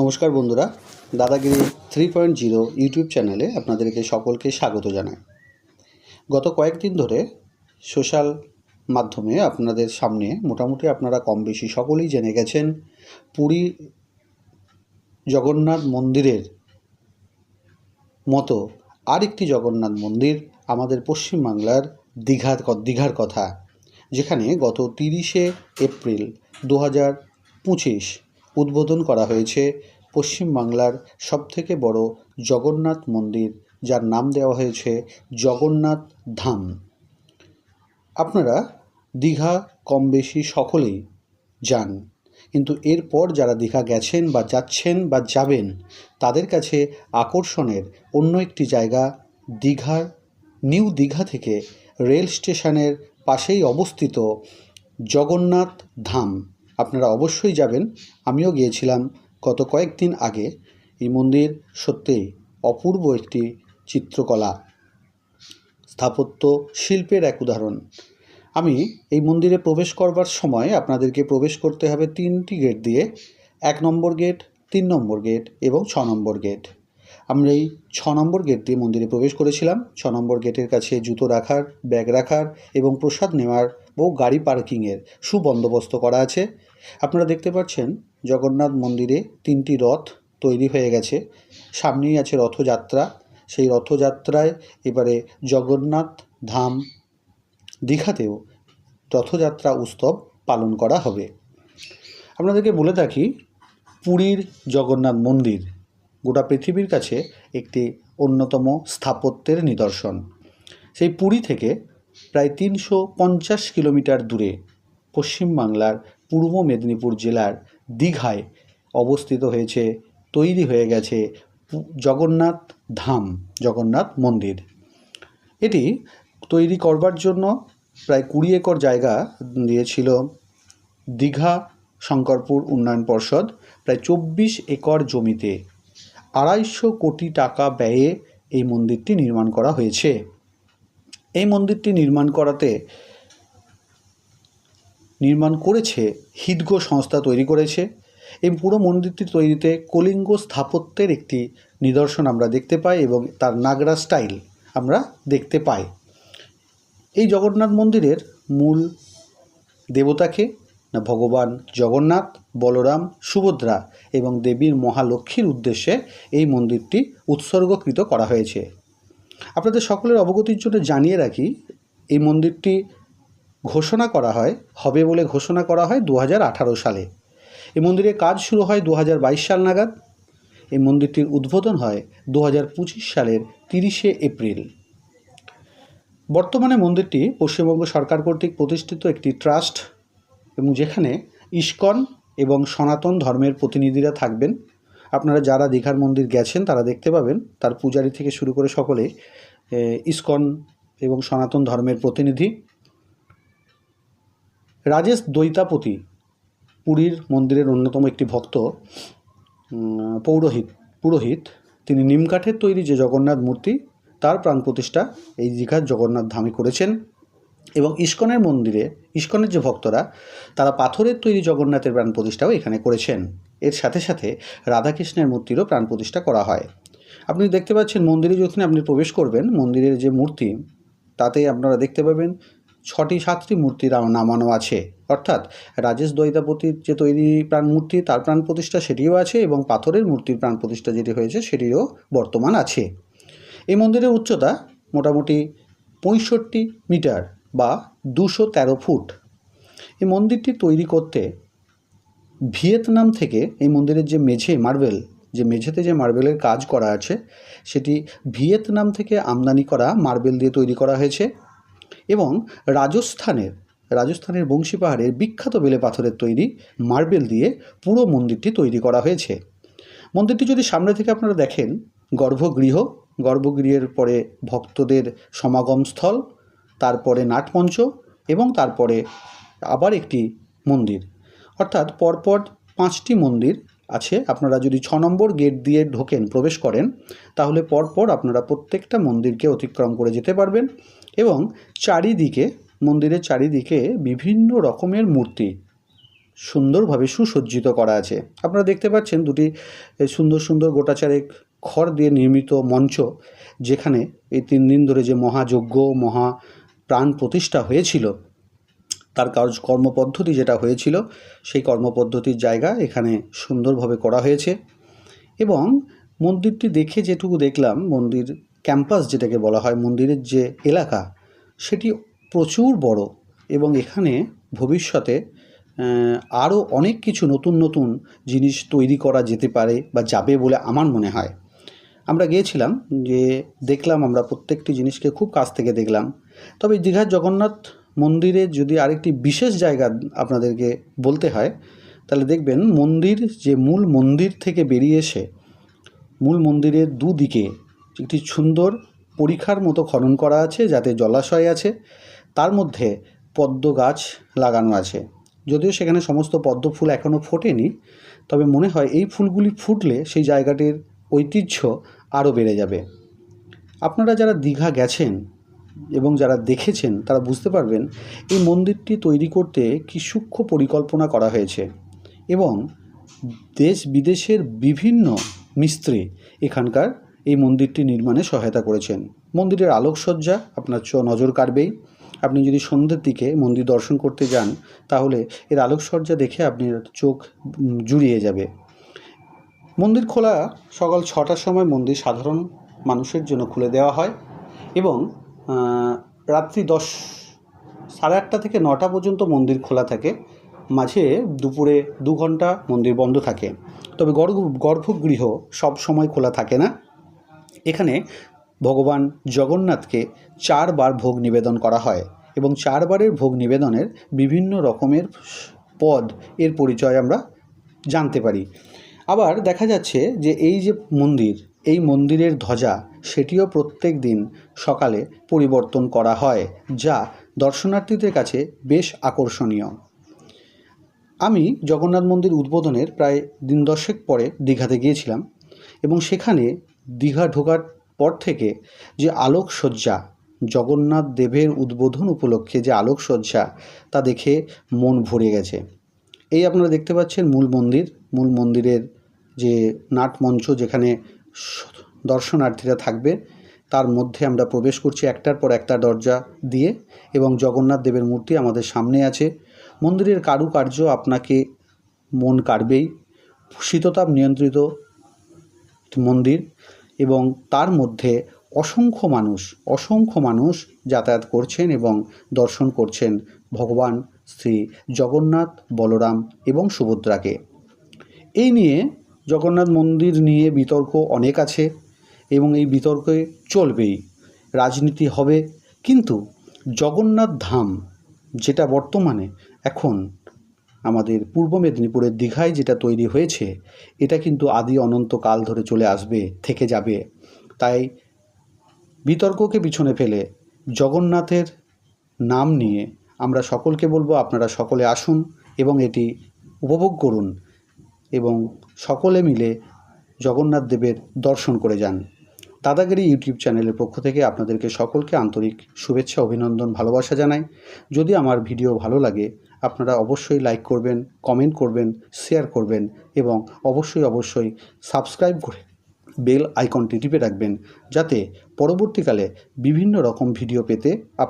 নমস্কার বন্ধুরা, Dadagiri three point zero YouTube চ্যানেলে আপনাদেরকে সকলকে স্বাগত জানাই। গত কয়েকদিন ধরে সোশ্যাল মাধ্যমে আপনাদের সামনে মোটামুটি আপনারা কম বেশি সকলেই জেনে গেছেন, পুরী জগন্নাথ মন্দিরের মতো আরেকটি জগন্নাথ মন্দির আমাদের পশ্চিমবাংলার দীঘার দীঘার কথা, যেখানে গত তিরিশে এপ্রিল দু হাজার পঁচিশ উদ্বোধন করা হয়েছে পশ্চিমবাংলার সবথেকে বড় জগন্নাথ মন্দির, যার নাম দেওয়া হয়েছে জগন্নাথ ধাম। আপনারা দীঘা কম বেশি সকলেই যান, কিন্তু এরপর যারা দীঘা গেছেন বা যাচ্ছেন বা যাবেন, তাদের কাছে আকর্ষণের অন্য একটি জায়গা দীঘার নিউ দীঘা থেকে রেল স্টেশনের পাশেই অবস্থিত জগন্নাথ ধাম। আপনারা অবশ্যই যাবেন। আমিও গিয়েছিলাম গত কয়েকদিন আগে। এই মন্দির সত্যিই অপূর্ব একটি চিত্রকলা, স্থাপত্য শিল্পের এক উদাহরণ। আমি এই মন্দিরে প্রবেশ করবার সময় আপনাদেরকে প্রবেশ করতে হবে তিনটি গেট দিয়ে। এক নম্বর গেট, তিন নম্বর গেট এবং ছ নম্বর গেট। আমরা এই ছ নম্বর গেট দিয়ে মন্দিরে প্রবেশ করেছিলাম। ছ নম্বর গেটের কাছে জুতো রাখার, ব্যাগ রাখার এবং প্রসাদ নেওয়ার ও গাড়ি পার্কিংয়ের সুবন্দোবস্ত করা আছে। আপনারা দেখতে পাচ্ছেন জগন্নাথ মন্দিরে তিনটি রথ তৈরি হয়ে গেছে। সামনেই আছে রথযাত্রা। সেই রথযাত্রায় এবারে জগন্নাথ ধাম দীঘাতেও রথযাত্রা উৎসব পালন করা হবে। আপনাদেরকে বলে থাকি, পুরীর জগন্নাথ মন্দির গোটা পৃথিবীর কাছে একটি অন্যতম স্থাপত্যের নিদর্শন। সেই পুরী থেকে প্রায় তিনশো পঞ্চাশ কিলোমিটার দূরে পশ্চিমবাংলার পূর্ব মেদিনীপুর জেলার দীঘায় অবস্থিত হয়েছে, তৈরি হয়ে গেছে জগন্নাথ ধাম, জগন্নাথ মন্দির। এটি তৈরি করবার জন্য প্রায় কুড়ি একর জায়গা দিয়েছিল দীঘা শঙ্করপুর উন্নয়ন পর্ষদ। প্রায় চব্বিশ একর জমিতে আড়াইশো কোটি টাকা ব্যয়ে এই মন্দিরটি নির্মাণ করা হয়েছে। এই মন্দিরটি নির্মাণ করাতে নির্মাণ করেছে হিদগো সংস্থা তৈরি করেছে এই পুরো মন্দিরটি তৈরিতে কলিঙ্গ স্থাপত্যের একটি নিদর্শন আমরা দেখতে পাই এবং তার নাগরা স্টাইল আমরা দেখতে পাই। এই জগন্নাথ মন্দিরের মূল দেবতাকে না ভগবান জগন্নাথ, বলরাম, সুভদ্রা এবং দেবীর মহালক্ষ্মীর উদ্দেশ্যে এই মন্দিরটি উৎসর্গকৃত করা হয়েছে। আপনাদের সকলের অবগতির জন্য জানিয়ে রাখি, এই মন্দিরটি ঘোষণা করা হয়, হবে বলে ঘোষণা করা হয় দু হাজার আঠারো সালে। এই মন্দিরের কাজ শুরু হয় দু হাজার বাইশ সাল নাগাদ। এই মন্দিরটির উদ্বোধন হয় দু হাজার পঁচিশ সালের তিরিশে এপ্রিল। বর্তমানে মন্দিরটি পশ্চিমবঙ্গ সরকার কর্তৃক প্রতিষ্ঠিত একটি ট্রাস্ট এবং যেখানে ইস্কন এবং সনাতন ধর্মের প্রতিনিধিরা থাকবেন। আপনারা যারা দীঘার মন্দির গেছেন তারা দেখতে পাবেন, তার পূজারী থেকে শুরু করে সকলে ইস্কন এবং সনাতন ধর্মের প্রতিনিধি। রাজেশ দৈতাপতি পুরীর মন্দিরের অন্যতম একটি ভক্ত পৌরোহিত, পুরোহিত। তিনি নিমকাঠের তৈরি যে জগন্নাথ মূর্তি, তার প্রাণ প্রতিষ্ঠা এই দীঘার জগন্নাথ ধামে করেছেন। এবং ইস্কনের মন্দিরে, ইস্কনের যে ভক্তরা, তারা পাথরের তৈরি জগন্নাথের প্রাণ প্রতিষ্ঠাও এখানে করেছেন। এর সাথে সাথে রাধাকৃষ্ণের মূর্তিরও প্রাণ প্রতিষ্ঠা করা হয়। আপনি দেখতে পাচ্ছেন মন্দিরে যখন আপনি প্রবেশ করবেন, মন্দিরের যে মূর্তি, তাতে আপনারা দেখতে পাবেন ছটি সাতটি মূর্তি রা- নামানো আছে। অর্থাৎ রাজেশ দৈতাপতির যে তৈরি প্রাণ মূর্তি, তার প্রাণ প্রতিষ্ঠা সেটিও আছে এবং পাথরের মূর্তির প্রাণ প্রতিষ্ঠা যেটি হয়েছে সেটিও বর্তমান আছে। এই মন্দিরের উচ্চতা মোটামুটি পঁয়ষট্টি মিটার বা দুশো তেরো ফুট। এই মন্দিরটি তৈরি করতে ভিয়েতনাম থেকে এই মন্দিরের যে মেঝে, মার্বেল, যে মেঝেতে যে মার্বেলের কাজ করা আছে, সেটি ভিয়েতনাম থেকে আমদানি করা মার্বেল দিয়ে তৈরি করা হয়েছে। এবং রাজস্থানের রাজস্থানের বংশী পাহাড়ের বিখ্যাত বেলে পাথরের তৈরি মার্বেল দিয়ে পুরো মন্দিরটি তৈরি করা হয়েছে। মন্দিরটি যদি সামনে থেকে আপনারা দেখেন, গর্ভগৃহ, গর্ভগৃহের পরে ভক্তদের সমাগম স্থল, তারপরে নাটমঞ্চ এবং তারপরে আবার একটি মন্দির। অর্থাৎ পরপর পাঁচটি মন্দির আছে, আপনারা যদি ছ নম্বর গেট দিয়ে ঢোকেন, প্রবেশ করেন, তাহলে পরপর আপনারা প্রত্যেকটা মন্দিরকে অতিক্রম করে যেতে পারবেন এবং চারিদিকে, মন্দিরের চারিদিকে বিভিন্ন রকমের মূর্তি সুন্দরভাবে সুসজ্জিত করা আছে। আপনারা দেখতে পাচ্ছেন দুটি সুন্দর সুন্দর গোটাচারেক খড় দিয়ে নির্মিত মঞ্চ, যেখানে এই তিন দিন ধরে যে মহাযজ্ঞ, মহা প্রাণ প্রতিষ্ঠা হয়েছিল। তার কাজ কর্মপদ্ধতি যেটা হয়েছিল, সেই কর্মপদ্ধতির জায়গা এখানে সুন্দরভাবে করা হয়েছে। এবং মন্দিরটি দেখে যেটুকু দেখলাম, মন্দির ক্যাম্পাস যেটাকে বলা হয়, মন্দিরের যে এলাকা, সেটি প্রচুর বড় এবং এখানে ভবিষ্যতে আরও অনেক কিছু নতুন নতুন জিনিস তৈরি করা যেতে পারে বা যাবে বলে আমার মনে হয়। আমরা গিয়েছিলাম যে দেখলাম আমরা প্রত্যেকটি জিনিসকে খুব কাছ থেকে দেখলাম। তবে দীঘার জগন্নাথ মন্দিরে যদি আরেকটি বিশেষ জায়গা আপনাদেরকে বলতে হয়, তাহলে দেখবেন মন্দির যে মূল মন্দির থেকে বেরিয়ে এসে মূল মন্দিরের দুদিকে একটি সুন্দর পরীক্ষার মতো খনন করা আছে, যাতে জলাশয় আছে। তার মধ্যে পদ্ম গাছ লাগানো আছে। যদিও সেখানে সমস্ত পদ্ম ফুল এখনও ফোটেনি, তবে মনে হয় এই ফুলগুলি ফুটলে সেই জায়গাটির ঐতিহ্য আরও বেড়ে যাবে। আপনারা যারা দীঘা গেছেন এবং যারা দেখেছেন তারা বুঝতে পারবেন এই মন্দিরটি তৈরি করতে কি সূক্ষ্ম পরিকল্পনা করা হয়েছে এবং দেশ বিদেশের বিভিন্ন মিস্ত্রি এখানকার এই মন্দিরটি নির্মাণে সহায়তা করেছেন। মন্দিরের আলোকসজ্জা আপনার নজর কাড়বেই। আপনি যদি সন্ধ্যের দিকে মন্দির দর্শন করতে যান, তাহলে এর আলোকসজ্জা দেখে আপনার চোখ জুড়িয়ে যাবে। মন্দির খোলা সকাল ছটার সময় মন্দির সাধারণ মানুষের জন্য খুলে দেওয়া হয় এবং রাত্রি দশ, সাড়ে আটটা থেকে নটা পর্যন্ত মন্দির খোলা থাকে। মাঝে দুপুরে দু ঘণ্টা মন্দির বন্ধ থাকে। তবে গর্ভ গর্ভগৃহ সব সময় খোলা থাকে না। এখানে ভগবান জগন্নাথকে চারবার ভোগ নিবেদন করা হয় এবং চারবারের ভোগ নিবেদনের বিভিন্ন রকমের পদ এর পরিচয় আমরা জানতে পারি। আবার দেখা যাচ্ছে যে এই যে মন্দির এই মন্দিরের ধ্বজা সেটিও প্রত্যেক দিন সকালে পরিবর্তন করা হয়, যা দর্শনার্থীদের কাছে বেশ আকর্ষণীয়। আমি জগন্নাথ মন্দির উদ্বোধনের প্রায় দিন দশেক পরে দীঘাতে গিয়েছিলাম এবং সেখানে দীঘা ঢোকার পর থেকে যে আলোকসজ্জা, জগন্নাথ দেবের উদ্বোধন উপলক্ষে যে আলোকসজ্জা, তা দেখে মন ভরে গেছে। এই আপনারা দেখতে পাচ্ছেন মূল মন্দির, মূল মন্দিরের যে নাটমঞ্চ যেখানে দর্শনার্থীরা থাকবে। তার মধ্যে আমরা প্রবেশ করছি একটার পর একটা দরজা দিয়ে এবং জগন্নাথ দেবের মূর্তি আমাদের সামনে আছে। মন্দিরের কারুকার্য আপনাকে মন কাড়বেই। শীততাপ নিয়ন্ত্রিত মন্দির এবং তার মধ্যে অসংখ্য মানুষ অসংখ্য মানুষ যাতায়াত করছেন এবং দর্শন করছেন ভগবান শ্রী জগন্নাথ, বলরাম এবং সুভদ্রাকে। এই নিয়ে জগন্নাথ মন্দির নিয়ে বিতর্ক অনেক আছে এবং এই বিতর্কে চলবেই, রাজনীতি হবে। কিন্তু জগন্নাথ ধাম যেটা বর্তমানে, এখন আমাদের পূর্ব মেদিনীপুরের দীঘায় যেটা তৈরি হয়েছে, এটা কিন্তু আদি অনন্তকাল ধরে চলে আসবে, থেকে যাবে। তাই বিতর্ককে পিছনে ফেলে জগন্নাথের নাম নিয়ে আমরা সকলকে বলব আপনারা সকলে আসুন এবং এটি উপভোগ করুন। এবং সকলে মিলে জগন্নাথ দেবের দর্শন করে যান। দাদাগিরি ইউটিউব চ্যানেলের পক্ষ থেকে আপনাদেরকে সকলকে আন্তরিক শুভেচ্ছা, অভিনন্দন, ভালোবাসা জানাই। যদি আমার ভিডিও ভালো লাগে, আপনারা অবশ্যই লাইক করবেন, কমেন্ট করবেন, শেয়ার করবেন এবং অবশ্যই অবশ্যই সাবস্ক্রাইব করে বেল আইকনটি টিপে রাখবেন, যাতে পরবর্তীকালে বিভিন্ন রকম ভিডিও পেতে